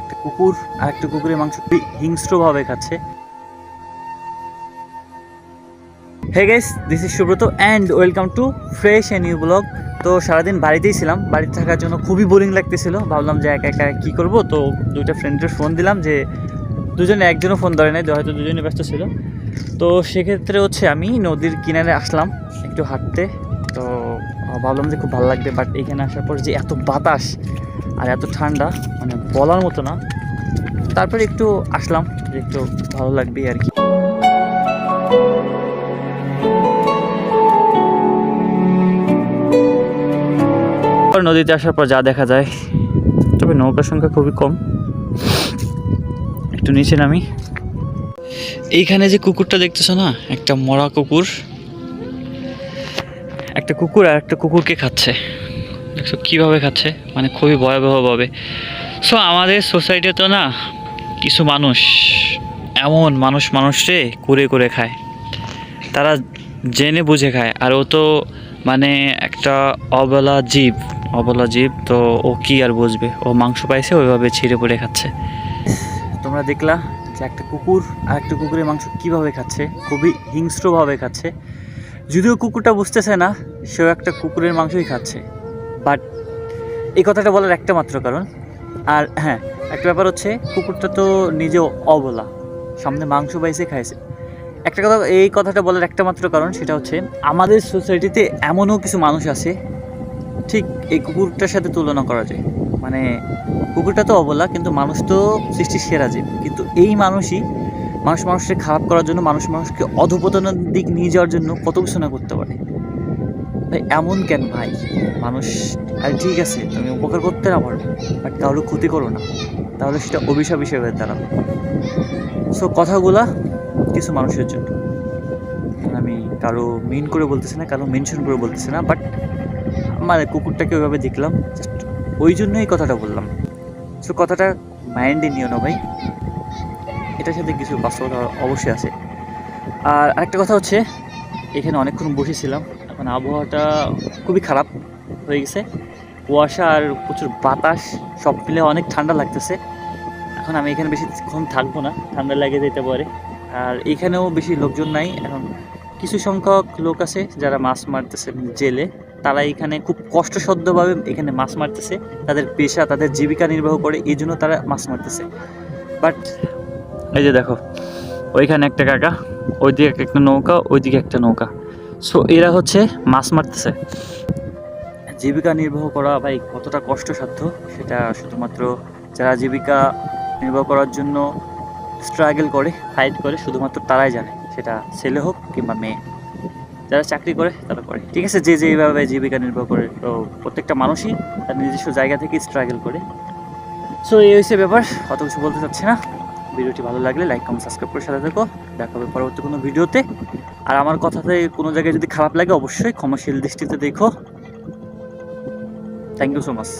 একটা কুকুর আর একটা কুকুরের মাংস হিংস্রভাবে খাচ্ছে। Hey guys this is Subrata and welcome to fresh a new blog তো সারাদিন বাড়িতেই ছিলাম, বাড়িতে থাকার জন্য খুবই বোরিং লাগতেছিল। ভাবলাম যে একা একা কী করব? তো দুইটা ফ্রেন্ডের ফোন দিলাম যে দুজনে একজনও ফোন ধরে নাই হয়তো দুজনে ব্যস্ত ছিল। তো সেক্ষেত্রে হচ্ছে আমি নদীর কিনারে আসলাম একটু হাঁটতে। তো ভাবলাম যে খুব ভালো লাগবে বাট এখানে আসার পর যে এত বাতাস আর এত ঠান্ডা মানে বলার মতো না। তারপরে একটু আসলাম একটু ভালো লাগবে আর কি। নদীতে আসার পর যা দেখা যায়, তবে নৌকার সংখ্যা খুবই কম। একটু নিচে নামি। এইখানে যে কুকুরটা দেখতেছো না, একটা মরা কুকুর। একটা কুকুর আর একটা কুকুরকে খাচ্ছে। দেখছ কীভাবে খাচ্ছে? মানে খুবই ভয়াবহভাবে। সো আমাদের সোসাইটিতে না কিছু মানুষ, এমন মানুষ মানুষে করে করে খায়। তারা জেনে বুঝে খায়। আর ও তো মানে একটা অবলা জীব অবলা জীব তো ও কি আর বুঝবে? ও মাংস পাইছে, ওইভাবে ছিঁড়ে পড়ে খাচ্ছে। তোমরা দেখলা যে একটা কুকুর আর একটা কুকুরের মাংস কীভাবে খাচ্ছে? খুবই হিংস্রভাবে খাচ্ছে। যদিও কুকুরটা বুঝতেছে না, সেও একটা কুকুরের মাংসই খাচ্ছে। বাট এই কথাটা বলার একটা মাত্র কারণ। আর হ্যাঁ একটা ব্যাপার হচ্ছে কুকুরটা তো নিজেও অবলা। সামনে মাংস পাইছে খাইছে। একটা কথা, এই কথাটা বলার একটা মাত্র কারণ সেটা হচ্ছে আমাদের সোসাইটিতে এমনও কিছু মানুষ আছে, ঠিক এই কুকুরটার সাথে তুলনা করা যায়। মানে কুকুরটা তো অবলা, কিন্তু মানুষ তো সৃষ্টির সেরা জীব। কিন্তু এই মানুষই মানুষ মানুষকে খারাপ করার জন্য, মানুষ মানুষকে অধপতনের দিক নিয়ে যাওয়ার জন্য কত কিছু না করতে পারে। ভাই, এমন কেন ভাই? মানুষ, আর ঠিক আছে, তুমি উপকার করতে না পারো বাট কারও ক্ষতি করো না। তাহলে সেটা অভিশাপ হিসেবে দাঁড়াবে সো কথাগুলা কিছু মানুষের জন্য। আমি কারও মিন করে বলতেছি না, কারও মেনশন করে বলতেছি না বাট মানে কুকুরটাকে ওইভাবে দেখলাম জাস্ট ওই জন্যই কথাটা বললাম। সো কথাটা মাইন্ডে নিও না ভাই। এটার সাথে কিছু বাস্তবতা অবশ্যই আছে। আর আরেকটা কথা হচ্ছে, এখানে অনেকক্ষণ বসেছিলাম। এখন আবহাওয়াটা খুবই খারাপ হয়ে গেছে। কুয়াশা আর প্রচুর বাতাস, সব মিলে অনেক ঠান্ডা লাগতেছে। এখন আমি এখানে বেশিক্ষণ থাকব না, ঠান্ডা লেগে যেতে পারে। আর এখানেও বেশি লোকজন নাই, এখন কিছু সংখ্যক লোক আছে যারা মাছ মারতেছে জেলে। তারা এখানে খুব কষ্টসাধ্যভাবে এখানে মাছ মারতেছে, তাদের পেশা, তাদের জীবিকা নির্বাহ করে এই জন্য তারা মাছ মারতেছে। বাট এই যে দেখো, ওইখানে একটা কাকা, ওইদিকে একটা নৌকা, ওইদিকে একটা নৌকা। সো এরা হচ্ছে মাছ মারতেছে। জীবিকা নির্বাহ করা ভাই কতটা কষ্টসাধ্য? সেটা শুধুমাত্র যারা জীবিকা নির্বাহ করার জন্য স্ট্রাগল করে ফাইট করে, শুধুমাত্র তারাই জানে। সেটা ছেলে হোক কিংবা মেয়ে। যারা চাকরি করে, তারা করে। ঠিক আছে, যে যেভাবে জীবিকা নির্বাহ করে, তো প্রত্যেকটা মানুষই তার নিজস্ব জায়গা থেকে স্ট্রাগল করে। সো এই হচ্ছে ব্যাপার। অত কিছু বলতে চাচ্ছি না। ভিডিওটি ভালো লাগলে লাইক কমেন্ট সাবস্ক্রাইব করে সাথে থাকো। দেখা হবে পরবর্তী কোনো ভিডিওতে। আর আমার কথাতে কোনো জায়গায় যদি খারাপ লাগে, অবশ্যই ক্ষমাশীল দৃষ্টিতে দেখো। Thank you so much